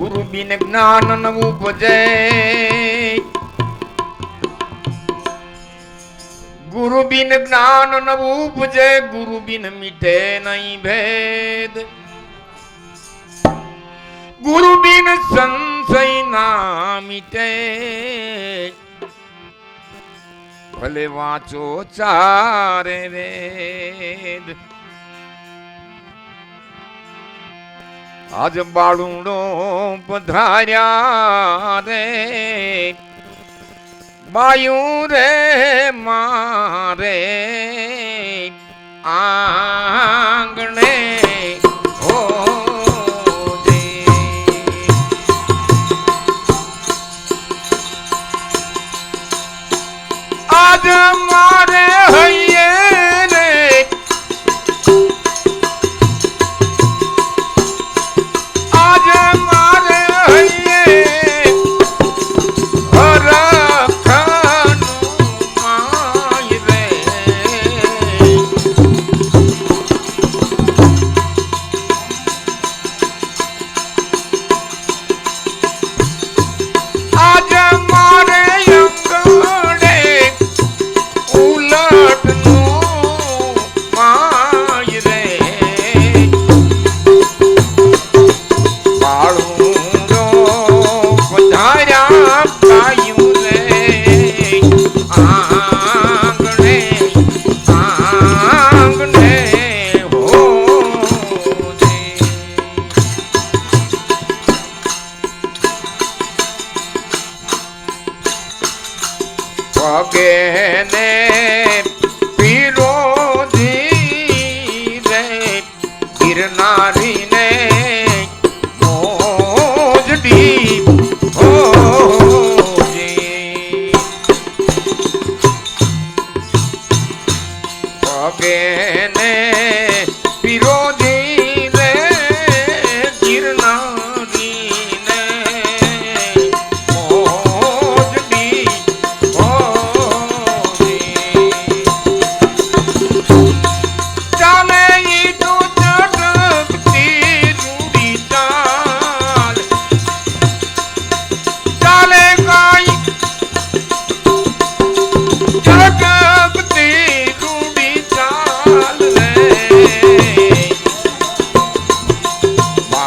ગુરુ બિન જ્ઞાન ન ઉપજે ગુરુ બિન જ્ઞાન ન ઉપજે ગુરુ બિન મીઠે નહીં ભેદ. ગુરુ બિન સંશય ના મીઠે. ભલે વાંચો ચારે વેદ. આજ બાળુણો પધાર્યા રે. બાયું રે મારે. આંગણે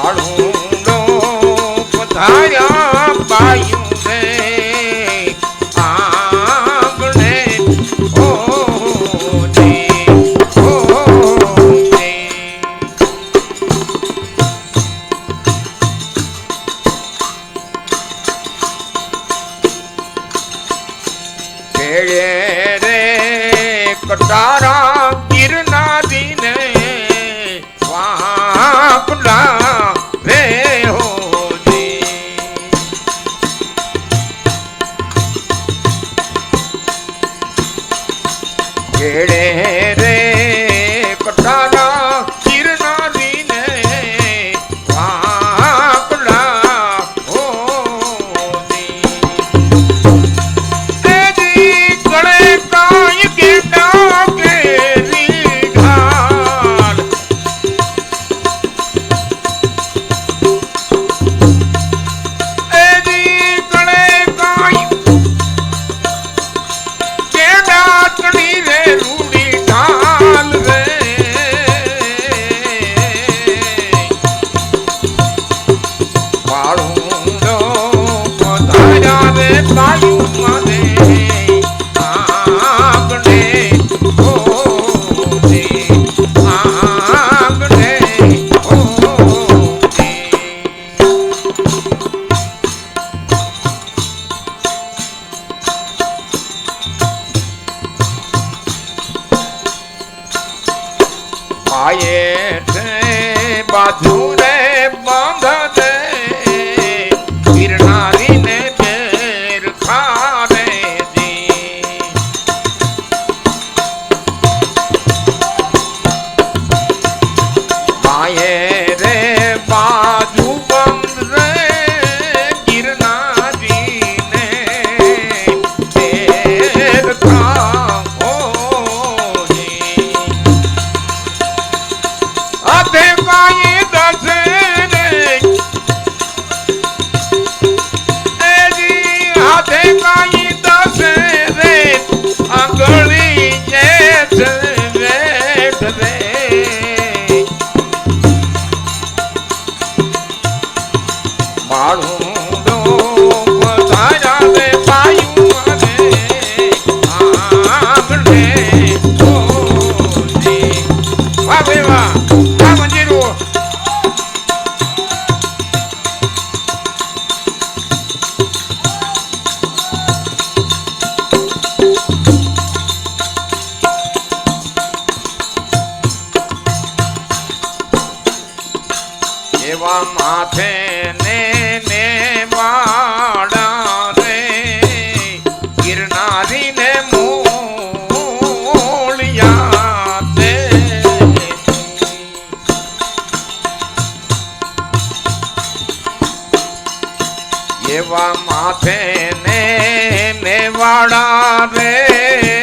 કાળુંડો પધાર્યા પાયું રે આંગણે કટારા પાયે બાજુ રે એવા માથે ને ને વાડા રે. ગિરનારી ને મૂળિયા એવા માથે ને ને વાડા રે.